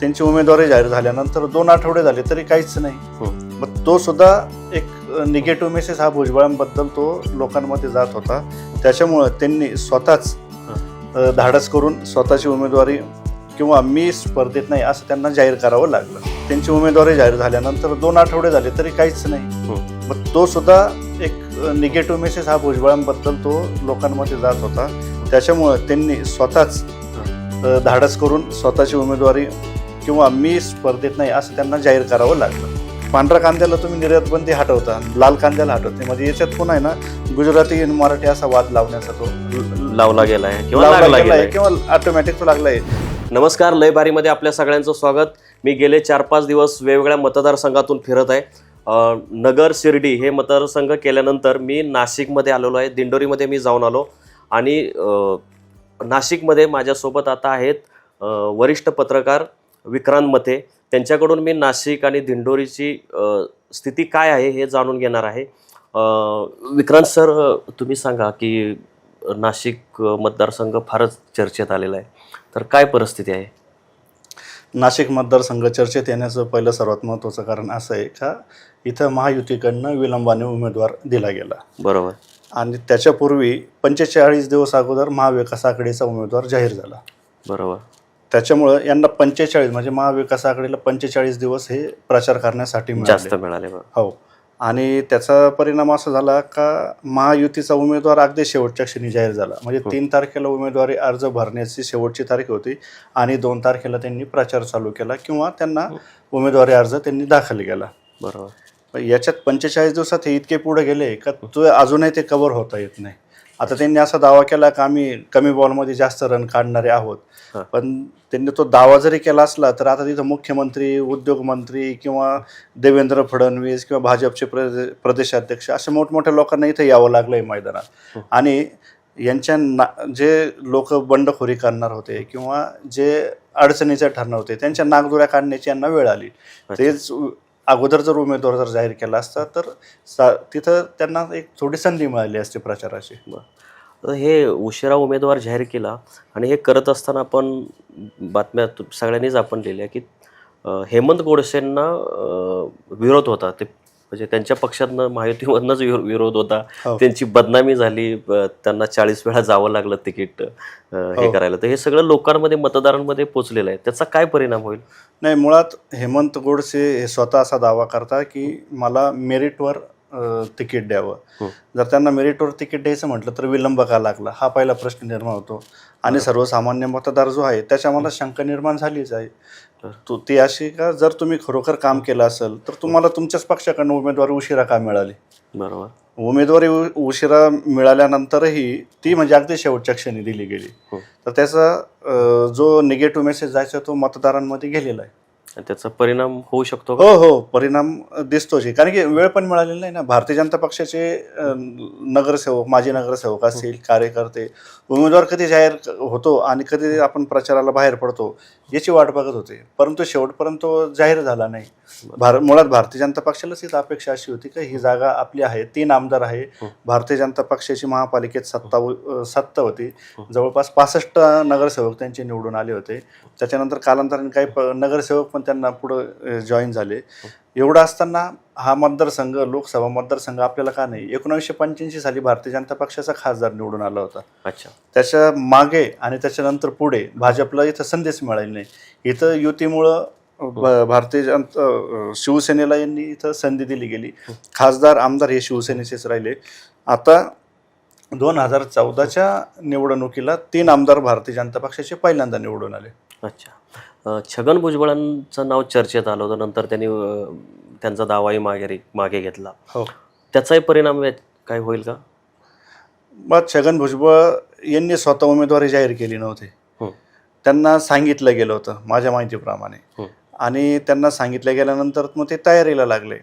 त्यांची उमेदवारी जाहीर झाल्यानंतर दोन आठवडे झाले तरी काहीच नाही. हं. मग तो सुद्धा एक निगेटिव्ह मेसेज हा भुजबळांबद्दल तो लोकांमध्ये जात होता. त्याच्यामुळं त्यांनी स्वतःच धाडस करून स्वतःची उमेदवारी किंवा मी स्पर्धेत नाही असं त्यांना जाहीर करावं लागलं. त्यांची उमेदवारी जाहीर झाल्यानंतर दोन आठवडे झाले तरी काहीच नाही. हं. मग तो सुद्धा एक निगेटिव्ह मेसेज हा भुजबळांबद्दल तो लोकांमध्ये जात होता. त्याच्यामुळं त्यांनी स्वतःच धाडस करून स्वतःची उमेदवारी किंवा मी स्पर्धेत नाही असं त्यांना जाहीर करावं लागलं. पांढऱ्या कांद्याला तुम्ही निर्यात बंदी हटवता लाल कांद्याला हटवत म्हणजे याच्यात पुन्हा आहे ना गुजराती आणि मराठी असा वाद लावण्याचा तो लावला गेलाय किंवा लावला लागला गेलाय गेलाय. किंवा ऑटोमॅटिक तो लागलाय. नमस्कार लय बारीमध्ये आपल्या सगळ्यांचं स्वागत. मी गेले चार पाच दिवस वेगवेगळ्या मतदारसंघातून फिरत आहे. नगर शिर्डी हे मतदारसंघ केल्यानंतर मी नाशिकमध्ये आलेलो आहे. दिंडोरीमध्ये मी जाऊन आलो. आणि नाशिकमध्ये माझ्यासोबत आता आहेत वरिष्ठ पत्रकार विक्रांत मते त्यांच्याकडून मी नाशिक आणि दिंडोरीची स्थिती काय आहे हे जाणून घेणार आहे. विक्रांत सर तुम्ही सांगा की नाशिक मतदारसंघ फारच चर्चेत आलेला आहे. तर काय परिस्थिती आहे? नाशिक मतदारसंघ चर्चेत येण्याचं पहिलं सर्वात महत्त्वाचं कारण असं आहे का इथं महायुतीकडनं विलंबाने उमेदवार दिला गेला. बरोबर. आणि त्याच्यापूर्वी पंचेचाळीस दिवस अगोदर महाविकास आघाडीचा उमेदवार जाहीर झाला. बरोबर. त्याच्यामुळं यांना पंचेचाळीस म्हणजे महाविकास आघाडीला पंचेचाळीस दिवस हे प्रचार करण्यासाठी जास्त मिळाले. हो. आणि त्याचा परिणाम असा झाला का महायुतीचा उमेदवार अगदी शेवटच्या क्षणी जाहीर झाला. म्हणजे हो. तीन तारखेला उमेदवारी अर्ज भरण्याची शेवटची तारीख होती आणि दोन तारखेला त्यांनी प्रचार चालू केला किंवा त्यांना हो. उमेदवारी अर्ज त्यांनी दाखल केला. बरोबर. याच्यात पंचेचाळीस दिवसात हे इतके पुढे गेले का तो अजूनही ते कव्हर होता येत नाही. आता त्यांनी असा दावा केला का आम्ही कमी बॉलमध्ये जास्त रन काढणारे आहोत. पण त्यांनी तो दावा जरी केला असला तर आता तिथं मुख्यमंत्री उद्योगमंत्री किंवा देवेंद्र फडणवीस किंवा भाजपचे प्रदे प्रदेशाध्यक्ष अशा मोठमोठ्या लोकांना इथं यावं लागलंय मैदानात हो. आणि यांच्या ना जे लोक बंडखोरी करणार होते किंवा जे अडचणीचे ठरणार होते त्यांच्या नागदुऱ्या काढण्याची यांना वेळ आली तेच अगोदर जर उमेदवार जर जाहीर केला असता तर सा तिथं त्यांना एक थोडी संधी मिळाली असते प्रचाराची. तर हे उशिरा उमेदवार जाहीर केला आणि हे करत असताना आपण बातम्या सगळ्यांनीच आपण लिहिल्या की हेमंत गोडसेंना विरोध होता. ते म्हणजे त्यांच्या पक्षातनं महायुतीमधनंच विरो- विरोध होता. हो. त्यांची बदनामी झाली. त्यांना चाळीस वेळा जावं लागलं तिकीट हे हो. करायला. तर हे सगळं लोकांमध्ये मतदारांमध्ये पोचलेलं आहे. त्याचा काय परिणाम होईल? नाही मुळात हेमंत गोडसे हे स्वतः असा दावा करता की मला मेरिटवर तिकीट द्यावं. हं. जर त्यांना मेरिटवर तिकीट द्यायचं म्हटलं तर विलंब का लागला? हा पहिला प्रश्न निर्माण होतो. आणि सर्वसामान्य मतदार जो आहे त्याच्या मनात शंका निर्माण झालीच आहे. तर. तो ती अशी का जर तुम्ही खरोखर काम केलं असेल तर तुम्हाला तुमच्याच पक्षाकडनं उमेदवारी उशिरा का मिळाली बरोबर उमेदवारी उ- उशिरा मिळाल्यानंतरही ती म्हणजे अगदी शेवटच्या क्षणी दिली गेली हो. तर त्याचा अ, जो निगेटिव्ह मेसेज जायचा तो मतदारांमध्ये गेलेला आहे आणि त्याचा परिणाम होऊ शकतो का हो हो परिणाम दिसतोच आहे. कारण की वेळ पण मिळालेला नाही ना भारतीय जनता पक्षाचे अ, नगरसेवक माजी नगरसेवक असतील कार्यकर्ते उमेदवार कधी जाहीर क- होतो आणि कधी आपण प्रचाराला बाहेर पडतो याची वाट बघत होते. परंतु शेवटपर्यंत तो जाहीर झाला नाही. भार मुळात भारतीय जनता पक्षालाच ही अपेक्षा अशी होती की ही जागा आपली आहे तीन आमदार आहे. हो. भारतीय जनता पक्षाची महापालिकेत सत्ता सत्ता होती. हो. जवळपास पासष्ट नगरसेवक त्यांचे निवडून आले होते. त्याच्यानंतर कालांतराने काही नगरसेवक पण त्यांना पुढं जॉईन झाले. एवढं असताना हा मतदारसंघ लोकसभा मतदारसंघ आपल्याला का नाही? एकोणीसशे पंच्याऐंशी साली भारतीय जनता पक्षाचा खासदार निवडून आला होता. अच्छा. त्याच्यामागे आणि त्याच्यानंतर पुढे भाजपला इथं संदेश मिळाले नाही. इथं युतीमुळं ब- भारतीय जनता शिवसेनेला यांनी इथं संधी दिली गेली. खासदार आमदार हे शिवसेनेचेच राहिले. आता दोन हजार चौदाच्या निवडणुकीला तीन आमदार भारतीय जनता पक्षाचे पहिल्यांदा निवडून आले. अच्छा. छगन भुजबळांचं नाव चर्चेत आलं होतं नंतर त्यांनी त्यांचा दावाही मागे मागे घेतला. हो. त्याचाही परिणाम काय होईल का? मग छगन भुजबळ यांनी स्वतः उमेदवारी जाहीर केली नव्हती. हं. त्यांना सांगितलं गेलं होतं माझ्या माहितीप्रमाणे. हं. आणि त्यांना सांगितलं गेल्यानंतर मग ते तयारीला लागले.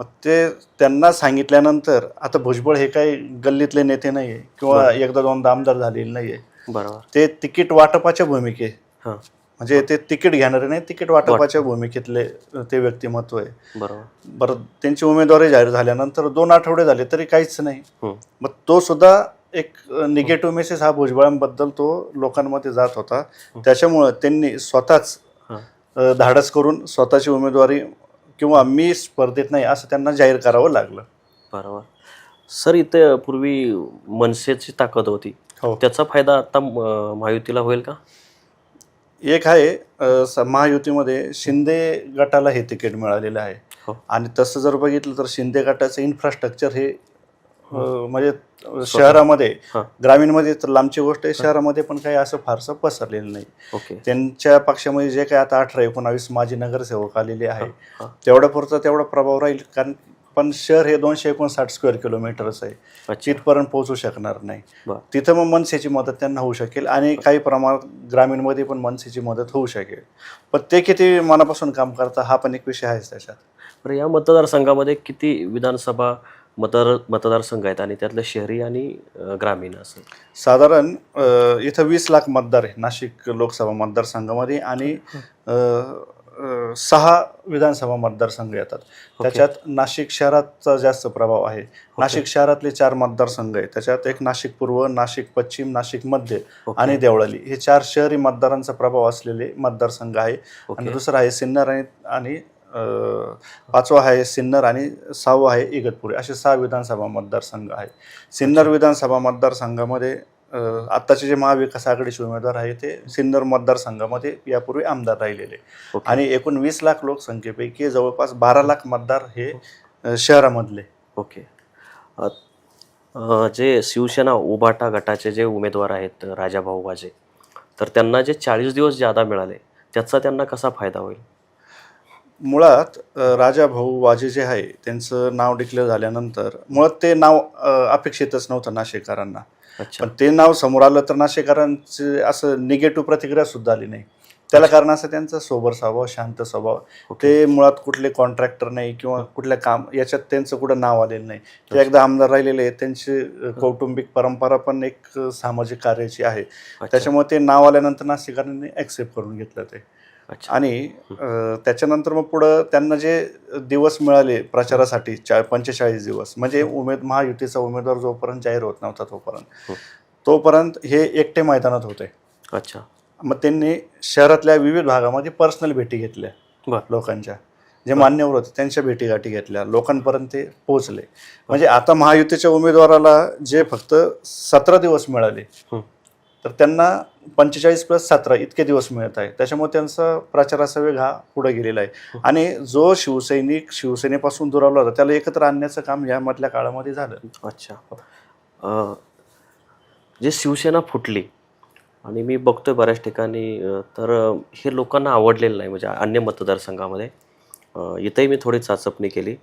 मग ते त्यांना सांगितल्यानंतर आता भुजबळ हे काही गल्लीतले नेते नाही आहे किंवा. एकदा दोनदा आमदार झालेले नाही आहे बरोबर. ते तिकीट वाटपाच्या भूमिके. हां. म्हणजे ते तिकीट घेणारे नाही तिकीट वाटपाच्या भूमिकेतले ते व्यक्तिमत्व आहे. बरोबर. बरं त्यांची उमेदवारी जाहीर झाल्यानंतर दोन आठवडे झाले तरी काहीच नाही. मग तो सुद्धा एक निगेटिव्ह मेसेज हा भुजबळांबद्दल तो लोकांमध्ये जात होता. त्याच्यामुळं त्यांनी स्वतःच धाडस करून स्वतःची उमेदवारी किंवा मी स्पर्धेत नाही असं त्यांना जाहीर करावं लागलं. बरोबर. सर इथे पूर्वी मनसेची ताकद होती. हो. त्याचा फायदा आता म- महायुतीला होईल का? एक आहे अ, स- महायुतीमध्ये शिंदे गटाला हे तिकीट मिळालेलं आहे. हो. आणि तसं जर बघितलं तर शिंदे गटाचं इन्फ्रास्ट्रक्चर हे म्हणजे शहरामध्ये. ग्रामीणमध्ये तर लांबची गोष्ट आहे शहरामध्ये पण काही असं फारसं पसरलेलं नाही. त्यांच्या पक्षामध्ये जे काही आता अठरा एकोणावीस माजी नगरसेवक आलेले आहे. तेवढ्या पुरता तेवढा प्रभाव राहील कारण पण शहर हे दोनशे एकोणसाठ स्क्वेअर किलोमीटरच आहे. तिथपर्यंत पोहोचू शकणार नाही. तिथं मग मनसेची मदत त्यांना होऊ शकेल आणि काही प्रमाणात ग्रामीणमध्ये पण मनसेची मदत होऊ शकेल. पण ते किती मनापासून काम करतात हा पण एक विषय आहेच त्याच्यात. बरं या मतदारसंघामध्ये किती विधानसभा मतदार मतदारसंघ आहेत आणि त्यातलं शहरी आणि ग्रामीण असं. साधारण इथं वीस लाख मतदार आहे नाशिक लोकसभा मतदारसंघामध्ये आणि सहा विधानसभा मतदारसंघ येतात. त्याच्यात नाशिक शहराचा जास्त प्रभाव आहे. नाशिक शहरातले चार मतदारसंघ आहे त्याच्यात एक नाशिक पूर्व नाशिक पश्चिम नाशिक मध्य. आणि देवळाली. हे चार शहरी मतदारांचा प्रभाव असलेले मतदारसंघ आहे. आणि दुसरं आहे सिन्नर आणि पाचवा आहे सिन्नर आणि सहावा आहे इगतपुरी. असे सहा विधानसभा मतदारसंघ आहे सिन्नर विधानसभा मतदारसंघामध्ये आत्ताचे जे महाविकास आघाडीचे उमेदवार आहे ते सिन्नर मतदारसंघामध्ये यापूर्वी आमदार राहिलेले. आणि एकूण वीस लाख लोकसंख्येपैकी जवळपास बारा लाख मतदार हे अ, शहरामधले. ओके. जे शिवसेना उभाटा गटाचे जे उमेदवार आहेत राजाभाऊ वाजे तर त्यांना जे चाळीस दिवस जादा मिळाले त्याचा त्यांना कसा फायदा होईल? मुळात राजा भाऊ वाजे जे आहे त्यांचं नाव डिक्लेअर झाल्यानंतर मुळात ते नाव अपेक्षितच नव्हतं नाशिककरांना अच्छा. पण ते नाव समोर आलं तर नाशिकरांचे असं निगेटिव्ह प्रतिक्रिया सुद्धा आली नाही. त्याला कारण असं त्यांचा सोबर स्वभाव शांत स्वभाव. ते मुळात कुठले कॉन्ट्रॅक्टर नाही किंवा कुठल्या काम याच्यात त्यांचं कुठं नाव आलेलं नाही. ते एकदा आमदार राहिलेले आहेत त्यांची कौटुंबिक परंपरा पण एक सामाजिक कार्याची आहे. त्याच्यामुळे ते नाव आल्यानंतर नाशिकरांनी ॲक्सेप्ट करून घेतलं ते. आणि त्याच्यानंतर मग पुढं त्यांना जे दिवस मिळाले प्रचारासाठी चा पंचेचाळीस दिवस म्हणजे उमेद महायुतीचा उमेदवार जोपर्यंत जाहीर होत नव्हता तोपर्यंत. हो. तोपर्यंत हे एकटे मैदानात होते. अच्छा. मग त्यांनी शहरातल्या विविध भागामध्ये पर्सनल भेटी घेतल्या लोकांच्या. जे मान्यवर होते त्यांच्या भेटीगाठी घेतल्या लोकांपर्यंत ते पोहोचले. म्हणजे आता महायुतीच्या उमेदवाराला जे फक्त सतरा दिवस मिळाले. तर त्यांना पंचेचाळीस प्लस सतरा इतके दिवस मिळत आहे. त्याच्यामुळे त्यांचा प्रचाराचा वेग हा पुढे गेलेला आहे. आणि जो शिवसैनिक शिवसेनेपासून दुरावला होता त्याला एकत्र आणण्याचं काम यामधल्या काळामध्ये झालं. अच्छा. जे शिवसेना फुटली आणि मी बघतोय बऱ्याच ठिकाणी तर हे लोकांना आवडलेलं नाही म्हणजे अन्य मतदारसंघामध्ये. इथंही मी थोडी चाचपणी केली.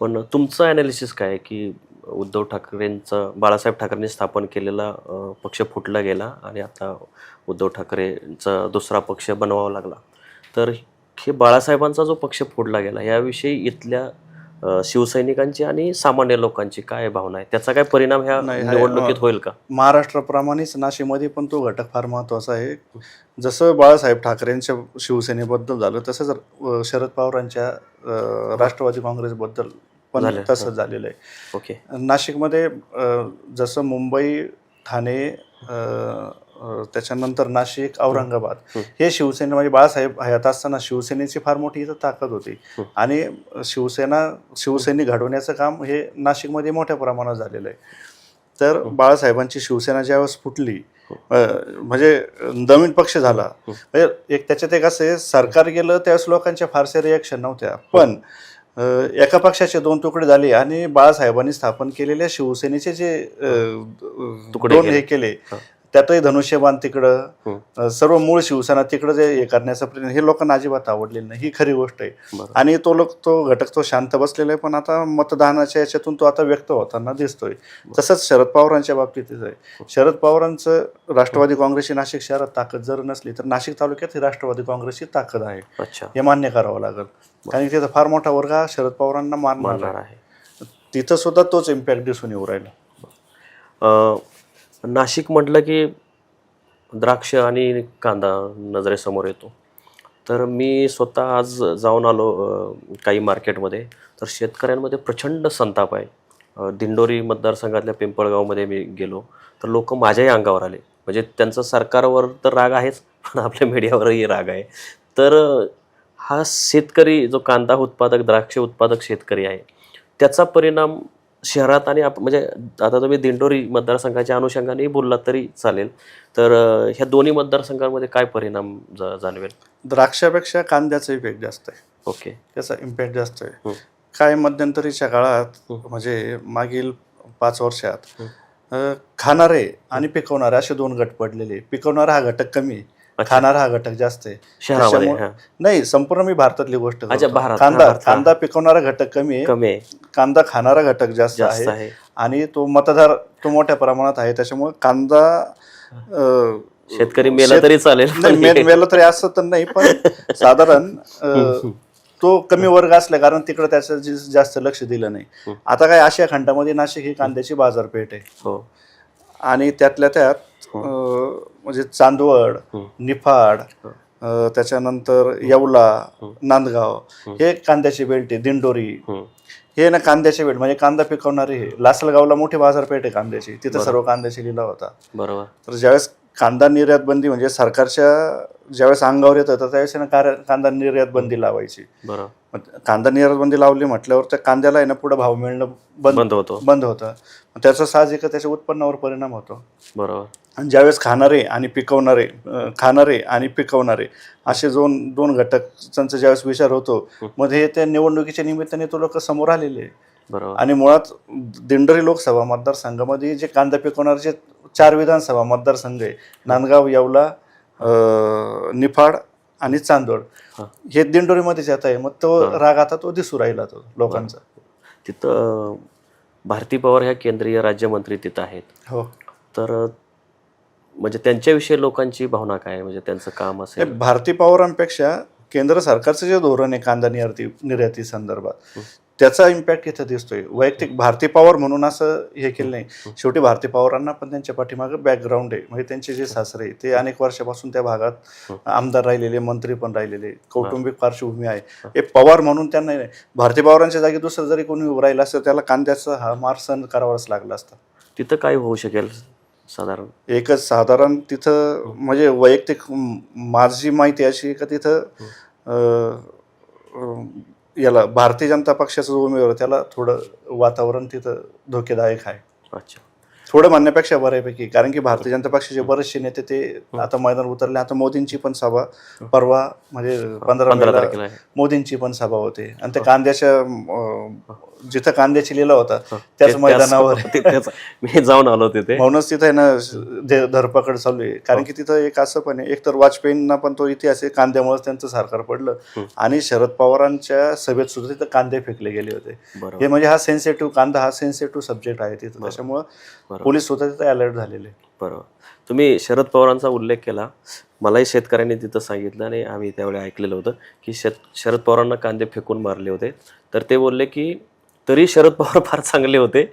पण तुमचं ॲनालिसिस काय आहे की उद्धव ठाकरेंचं बाळासाहेब ठाकरेंनी स्थापन केलेला पक्ष फुटला गेला आणि आता उद्धव ठाकरेंचा दुसरा पक्ष बनवावा लागला. तर हे बाळासाहेबांचा जो पक्ष फोडला गेला याविषयी इथल्या शिवसैनिकांची आणि सामान्य लोकांची काय भावना आहे? त्याचा काय परिणाम ह्या नाही, निवडणुकीत होईल का? महाराष्ट्राप्रमाणेच नाशिकमध्ये पण तो घटक फार महत्त्वाचा आहे. जसं बाळासाहेब ठाकरेंच्या शिवसेनेबद्दल झालं तसंच शरद पवारांच्या राष्ट्रवादी काँग्रेसबद्दल पण झालं. तसंच झालेलं आहे. ओके. नाशिकमध्ये जसं मुंबई ठाणे त्याच्यानंतर नाशिक औरंगाबाद हं. हे. शिवसेना म्हणजे बाळासाहेब हयात असताना शिवसेनेची फार मोठी इथं ताकद होती. हं. आणि शिवसेना शिवसैनिक घडवण्याचं काम हे नाशिकमध्ये मोठ्या प्रमाणात झालेलं आहे. तर बाळासाहेबांची शिवसेना ज्यावेळेस फुटली म्हणजे नवीन पक्ष झाला म्हणजे एक त्याच्यात एक असं सरकार गेलं त्यावेळेस लोकांच्या फारशा रिॲक्शन नव्हत्या. पण एका पक्षाचे दोन तुकडे झाले आणि बाळासाहेबांनी स्थापन केलेल्या शिवसेनेचे जे दोन. हे केले. त्यातही धनुष्यबाण तिकडं हं. सर्व मूळ शिवसेना तिकडं जे हे करण्याचा प्रयत्न हे लोकांना अजिबात आवडलेलं नाही. ही खरी गोष्ट आहे. आणि तो लोक तो घटक तो शांत बसलेला आहे पण आता मतदानाच्या याच्यातून तो आता व्यक्त होताना दिसतोय. तसंच शरद पवारांच्या बाबतीत आहे. शरद पवारांचं राष्ट्रवादी काँग्रेसची नाशिक शहरात ताकद जर नसली तर नाशिक तालुक्यात ही राष्ट्रवादी काँग्रेसची ताकद आहे. अच्छा. हे मान्य करावं लागेल. कारण की तिथं फार मोठा वर्ग हा शरद पवारांना मानणार मानणार आहे. तिथं सुद्धा तोच इम्पॅक्ट दिसून येऊ राहिला. नाशिक म्हटलं की द्राक्ष आणि कांदा नजरेसमोर येतो. तर मी स्वतः आज जाऊन आलो काही मार्केटमध्ये. तर शेतकऱ्यांमध्ये प्रचंड संताप आहे. दिंडोरी मतदारसंघातल्या पिंपळगावमध्ये मी गेलो. तर लोक माझ्याही अंगावर आले. म्हणजे त्यांचं सरकारवर तर राग आहेच पण आपल्या मीडियावरही राग आहे. तर हा शेतकरी जो कांदा उत्पादक द्राक्ष उत्पादक शेतकरी आहे त्याचा परिणाम शहरात आणि आप म्हणजे आता तुम्ही दिंडोरी मतदारसंघाच्या अनुषंगाने बोललात तरी चालेल. तर ह्या दोन्ही मतदारसंघांमध्ये काय परिणाम जाणवेल? द्राक्षापेक्षा कांद्याचा इफेक्ट जास्त आहे. ओके. त्याचा इम्पॅक्ट जास्त आहे. काय मध्यंतरीच्या काळात. म्हणजे मागील पाच वर्षात खाणारे आणि पिकवणारे असे दोन गट पडलेले. पिकवणारा हा घटक कमी. खाणारा हा घटक जास्त आहे. शहरामध्ये त्याच्यामुळे-. नाही संपूर्ण मी भारतातली गोष्ट अच्छा, करतो. भारत, कांदा भारत, हा. कांदा पिकवणारा घटक कमी आहे. कमी आहे. कांदा खाणारा घटक जास्त जास्त आहे. आहे. आणि तो मतदार तो मोठ्या प्रमाणात आहे. त्याच्यामुळे कांदा अ, शेतकरी मेला शेत- तरी चालेल. नाही मेल मेलं तरी असं तर नाही पण साधारण अ, तो कमी वर्ग असला कारण तिकडे त्याचं जे- जास्त लक्ष दिलं नाही. आता काय आशिया खंडामध्ये नाशिक ही कांद्याची बाजारपेठ आहे. हो. आणि त्यातल्या त्यात म्हणजे चांदवड हं. निफाड हं. त्याच्यानंतर येवला हं. नांदगाव हं. हे कांद्याची बेल्ट आहे दिंडोरी. हे ना कांद्याचे बेल्ट म्हणजे कांदा पिकवणारे हे लासलगावला मोठी बाजारपेठ आहे कांद्याची तिथं. सर्व कांद्याची लिलाव होता बरोबर तर ज्यावेळेस कांदा निर्यात बंदी म्हणजे सरकारच्या ज्यावेळेस अंगावर येतं तर त्यावेळेस कांदा निर्यात बंदी लावायची कांदा निर्यात बंदी लावली म्हटल्यावर त्या कांद्याला आहे ना पुढे भाव मिळणं बंद होतो बंद होतं त्याचा साहजिक त्याच्या उत्पन्नावर परिणाम होतो बरोबर ज्यावेळेस खाणारे आणि पिकवणारे खाणारे आणि पिकवणारे असे दोन दोन घटकांचा ज्यावेळेस विचार होतो. मग हे त्या निवडणुकीच्या निमित्ताने तो लोक समोर आलेले आहे. बरोबर आणि मुळात दिंडोरी लोकसभा मतदारसंघामध्ये जे कांदा पिकवणारे जे चार विधानसभा मतदारसंघ आहे नांदगाव येवला निफाड आणि चांदोड हा. दिंडोरीमध्येच येत आहे मग तो. राग आता तो दिसू राहिला तो लोकांचा तिथं भारती पवार ह्या केंद्रीय राज्यमंत्री तिथं आहेत हो तर म्हणजे त्यांच्याविषयी लोकांची भावना काय आहे? म्हणजे त्यांचं काम असेल. भारती पवारांपेक्षा केंद्र सरकारचं जे धोरण आहे कांदा निर्याती निर्याती संदर्भात. त्याचा इम्पॅक्ट इथं दिसतोय. वैयक्तिक भारती पवार म्हणून असं हे केलं नाही. शेवटी भारती पवारांना पण त्यांच्या पाठीमागं बॅकग्राऊंड आहे. म्हणजे त्यांचे जे सासरे ते अनेक वर्षापासून त्या भागात. आमदार राहिलेले मंत्री पण राहिलेले कौटुंबिक पार्श्वभूमी आहे. हं. हे पवार म्हणून त्यांना नाही. भारती पवारांच्या जागी दुसरं जरी कोणी उभं राहिलं असतं त्याला कांद्याचा हा मार सहन करावाच लागला असता. तिथं काय होऊ शकेल? साधारण. एकच साधारण तिथं म्हणजे वैयक्तिक माझी माहिती अशी का तिथं अं, अं, याला भारतीय जनता पक्षाचा जो उमेदवार आहे, त्याला थोडं वातावरण तिथं धोकेदायक आहे. अच्छा. थोडं म्हणण्यापेक्षा बऱ्यापैकी कारण की भारतीय जनता पक्षाचे बरेचसे नेते ते आता मैदान उतरले. आता मोदींची पण सभा परवा म्हणजे पंधरा पंधरा मोदींची पण सभा होते. आणि त्या कांद्याच्या अं, जिथं कांद्याची लिला होता हं. त्याच मैदानावर. मी जाऊन आलो तिथे म्हणूनच तिथं ना धरपकड चालू आहे. कारण की तिथं एक असं पण आहे एक तर वाजपेयींना पण तो इतिहास आहे कांद्यामुळेच त्यांचं सरकार पडलं. हं. आणि शरद पवारांच्या सभेत सुद्धा तिथं कांदे फेकले गेले होते. हे म्हणजे हा सेन्सिटिव्ह कांदा हा सेन्सिटिव्ह सब्जेक्ट आहे तिथं. त्याच्यामुळं पोलीस सुद्धा तिथं अलर्ट झालेले. बरोबर. तुम्ही शरद पवारांचा उल्लेख केला. मलाही शेतकऱ्यांनी तिथं सांगितलं आणि आम्ही त्यावेळी ऐकलेलं होतं की शेत शरद पवारांना कांदे फेकून मारले होते. तर ते बोलले की तरी शरद पवार फार चांगले होते.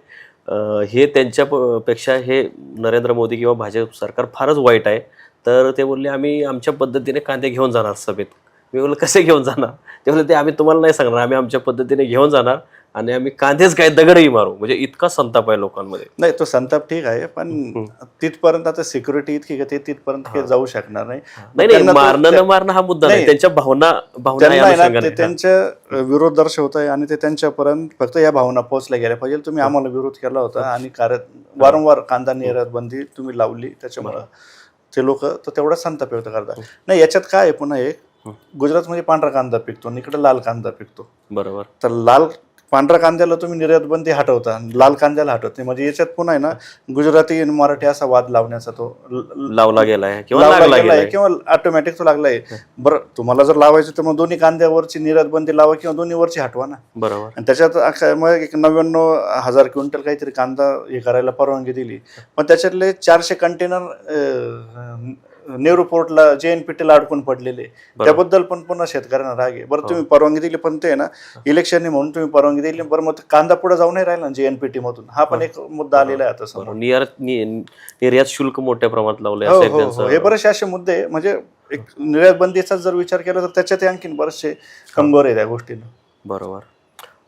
हे त्यांच्या प- पेक्षा हे नरेंद्र मोदी किंवा भाजप सरकार फारच वाईट आहे. तर ते बोलले आम्ही आमच्या पद्धतीने कांदे घेऊन जाणार सभेत. मी बोललो कसे घेऊन जाणार? ते बोलले ते आम्ही तुम्हाला नाही सांगणार. आम्ही आमच्या पद्धतीने घेऊन जाणार. आणि आम्ही कांदेच काय दगडही मारू. म्हणजे इतका संताप आहे लोकांमध्ये. नाही तो संताप ठीक आहे पण. तिथपर्यंत आता सिक्युरिटी इतकी का ते तिथपर्यंत काही जाऊ शकणार नाही. नाही मारणं न मारणं हा मुद्दा नाही. त्यांच्या भावना भावना त्यांच्या विरोध दर्शवत आहे आणि ते त्यांच्यापर्यंत फक्त या भावना पोहोचल्या गेल्या पाहिजे. तुम्ही आम्हाला विरोध केला होता आणि कार्य वारंवार कांदा निर्यात बंदी तुम्ही लावली त्याच्यामुळं ते लोक तर तेवढा संताप व्यक्त करतात. नाही याच्यात काय आहे पुन्हा एक. गुजरातमध्ये पांढरा कांदा पिकतो आणि इकडे लाल कांदा पिकतो. बरोबर. तर लाल पांढऱ्या कांद्याला तुम्ही निर्यात बंदी हटवता लाल कांद्याला हटवत नाही. म्हणजे याच्यात पुन्हा आहे ना गुजराती आणि मराठी असा वाद लावण्याचा तो लावला गेलाय किंवा लावला लागला गेलाय किंवा ऑटोमॅटिक तो लागलाय. बरं तुम्हाला जर लावायचं तर मग दोन्ही कांद्यावरची निर्यात बंदी लावा किंवा दोन्ही वरची हटवा ना. बरोबर. आणि त्याच्यात मग एक नव्याण्णव हजार क्विंटल काहीतरी कांदा हे करायला परवानगी दिली. पण त्याच्यातले चारशे कंटेनर नेहरू पोर्टला जे एन पी टीला अडकून पडलेले. त्याबद्दल पण पुन्हा शेतकऱ्यांना राग आहे. बरं तुम्ही परवानगी दिली पण ते ना इलेक्शन म्हणून तुम्ही परवानगी दिली बरं मग कांदा पुढे जाऊ नाही राहिला जे एन पी टी मधून? हा पण एक मुद्दा आलेला आहे आता निर्यात शुल्क मोठ्या प्रमाणात लावलंय हो हो हो. हे बरेचसे असे मुद्दे. म्हणजे एक निर्यात बंदीचा जर विचार केला तर त्याच्यात आणखीन बरेचसे कंगोर आहे त्या गोष्टीला बरोबर.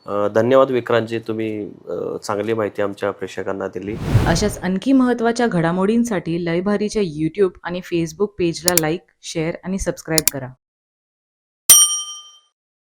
धन्यवाद विक्रांतजी तुम्ही चांगली माहिती आमच्या प्रेक्षकांना दिली. अशाच आणखी महत्त्वाच्या घडामोडींसाठी लयभारीच्या यूट्यूब आणि फेसबुक पेजला लाईक शेअर आणि सबस्क्राईब करा.